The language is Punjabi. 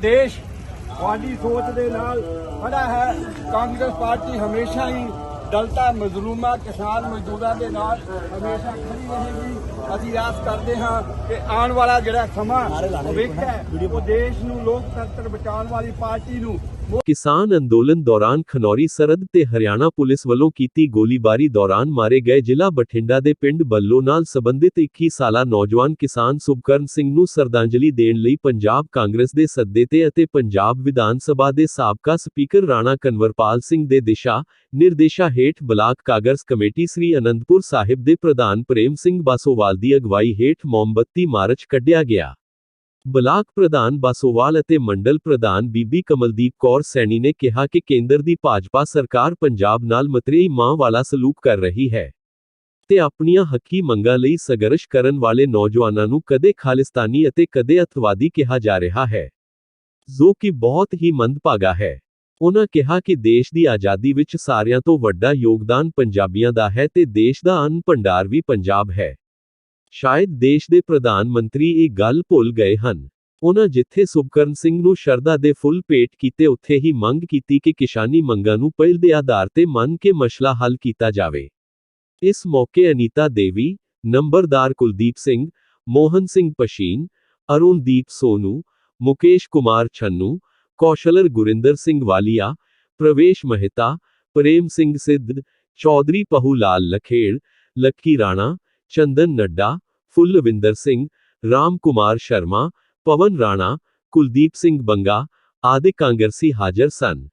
ਦੇਸ਼ ਤੁਹਾਡੀ ਸੋਚ ਦੇ ਨਾਲ ਖੜਾ ਹੈ। ਕਾਂਗਰਸ ਪਾਰਟੀ ਹਮੇਸ਼ਾ ਹੀ ਦਲਤਾ ਮਜ਼ਲੂਮਾ ਕਿਸਾਨ ਮਜ਼ਦੂਰਾਂ ਦੇ ਨਾਲ ਹਮੇਸ਼ਾ ਖੜੀ ਰਹੇਗੀ। ਅਸੀਂ ਆਸ ਕਰਦੇ ਹਾਂ ਕਿ ਆਉਣ ਵਾਲਾ ਜਿਹੜਾ ਸਮਾਂ ਭਵਿੱਖ ਹੈ। ਉਹ ਦੇਸ਼ ਨੂੰ ਲੋਕਤੰਤਰ ਬਚਾਉਣ ਵਾਲੀ ਪਾਰਟੀ ਨੂੰ ਕਿਸਾਨ ਅੰਦੋਲਨ ਦੌਰਾਨ ਖਨੌਰੀ ਸਰਹੱਦ ਤੇ ਹਰਿਆਣਾ ਪੁਲਿਸ ਵੱਲੋਂ ਕੀਤੀ ਗੋਲੀਬਾਰੀ ਦੌਰਾਨ ਮਾਰੇ ਗਏ ਜ਼ਿਲ੍ਹਾ ਬਠਿੰਡਾ ਦੇ ਪਿੰਡ ਬੱਲੋ ਨਾਲ ਸੰਬੰਧਿਤ 21 ਸਾਲਾ ਨੌਜਵਾਨ ਕਿਸਾਨ ਸੁਭਕਰਨ ਸਿੰਘ ਨੂੰ ਸਰਦਾਂਜਲੀ ਦੇਣ ਲਈ ਪੰਜਾਬ ਕਾਂਗਰਸ ਦੇ ਸੱਦੇ ਤੇ ਅਤੇ ਪੰਜਾਬ ਵਿਧਾਨ ਸਭਾ ਦੇ ਸਾਬਕਾ ਸਪੀਕਰ ਰਾਣਾ ਕਨਵਰਪਾਲ ਸਿੰਘ ਦੇ ਦਿਸ਼ਾ ਨਿਰਦੇਸ਼ਾ ਹੇਠ ਬਲਾਕ ਕਾਂਗਰਸ ਕਮੇਟੀ ਸ੍ਰੀ ਅਨੰਦਪੁਰ ਸਾਹਿਬ ਦੇ ਪ੍ਰਧਾਨ ਪ੍ਰੇਮ ਸਿੰਘ ਬਾਸੋਵਾਲ ਦੀ ਅਗਵਾਈ ਹੇਠ ਮੋਮਬੱਤੀ ਮਾਰਚ ਕੱਢਿਆ ਗਿਆ। ਬਲਾਕ ਪ੍ਰਧਾਨ ਬਾਸੋਵਾਲ ਅਤੇ ਮੰਡਲ ਪ੍ਰਧਾਨ ਬੀਬੀ ਕਮਲਦੀਪ ਕੌਰ ਸੈਣੀ ਨੇ ਕਿਹਾ ਕਿ ਕੇਂਦਰ ਦੀ ਭਾਜਪਾ ਸਰਕਾਰ ਪੰਜਾਬ ਨਾਲ ਮਤਰੇਈ ਮਾਂ ਵਾਲਾ ਸਲੂਕ ਕਰ ਰਹੀ ਹੈ ਤੇ ਆਪਣੀਆਂ ਹੱਕੀ ਮੰਗਾਂ ਲਈ ਸੰਘਰਸ਼ ਕਰਨ ਵਾਲੇ ਨੌਜਵਾਨਾਂ ਨੂੰ ਕਦੇ ਖਾਲਿਸਤਾਨੀ ਅਤੇ ਕਦੇ ਅਤਵਾਦੀ ਕਿਹਾ ਜਾ ਰਿਹਾ ਹੈ, ਜੋ ਕਿ ਬਹੁਤ ਹੀ ਮੰਦਭਾਗਾ ਹੈ। ਉਹਨਾਂ ਕਿਹਾ ਕਿ ਦੇਸ਼ ਦੀ ਆਜ਼ਾਦੀ ਵਿੱਚ ਸਾਰਿਆਂ ਤੋਂ ਵੱਡਾ ਯੋਗਦਾਨ ਪੰਜਾਬੀਆਂ ਦਾ ਹੈ ਤੇ ਦੇਸ਼ ਦਾ ਅੰਨ ਭੰਡਾਰ ਵੀ ਪੰਜਾਬ ਹੈ। ਸ਼ਾਇਦ ਦੇਸ਼ ਦੇ ਪ੍ਰਧਾਨ ਮੰਤਰੀ ਇਹ ਗੱਲ ਭੁੱਲ ਗਏ ਹਨ। ਉਹਨਾਂ ਜਿੱਥੇ ਸੁਭਕਰਨ ਸਿੰਘ ਨੂੰ ਸ਼ਰਧਾ ਦੇ ਫੁੱਲ ਭੇਟ ਕੀਤੇ, ਉੱਥੇ ਹੀ ਮੰਗ ਕੀਤੀ ਕਿ ਕਿਸਾਨੀ ਮੰਗਾਂ ਨੂੰ ਪਹਿਲ ਦੇ ਆਧਾਰ ਤੇ ਮੰਨ ਕੇ ਮਸਲਾ ਹੱਲ ਕੀਤਾ ਜਾਵੇ। ਇਸ ਮੌਕੇ ਅਨੀਤਾ ਦੇਵੀ, ਨੰਬਰਦਾਰ ਕੁਲਦੀਪ ਸਿੰਘ, ਮੋਹਨ ਸਿੰਘ ਪਸ਼ੀਨ, ਅਰੁਣਦੀਪ ਸੋਨੂ, ਮੁਕੇਸ਼ ਕੁਮਾਰ ਛੰਨੂ, ਕੌਸ਼ਲਰ ਗੁਰਿੰਦਰ ਸਿੰਘ ਵਾਲੀਆ, ਪ੍ਰਵੇਸ਼ ਮਹਿਤਾ, ਪ੍ਰੇਮ ਸਿੰਘ ਸਿੱਧ, ਚੌਧਰੀ ਪਹੂ ਲਾਲ ਲਖੇੜ, ਲੱਕੀ ਰਾਣਾ ਚੰਦਨ ਨੱਡਾ, ਫੁੱਲਵਿੰਦਰ ਸਿੰਘ ਰਾਮ ਕੁਮਾਰ ਸ਼ਰਮਾ, ਪਵਨ ਰਾਣਾ, ਕੁਲਦੀਪ ਸਿੰਘ ਬੰਗਾ ਆਦਿ ਕਾਂਗਰਸੀ ਹਾਜ਼ਰ ਸਨ।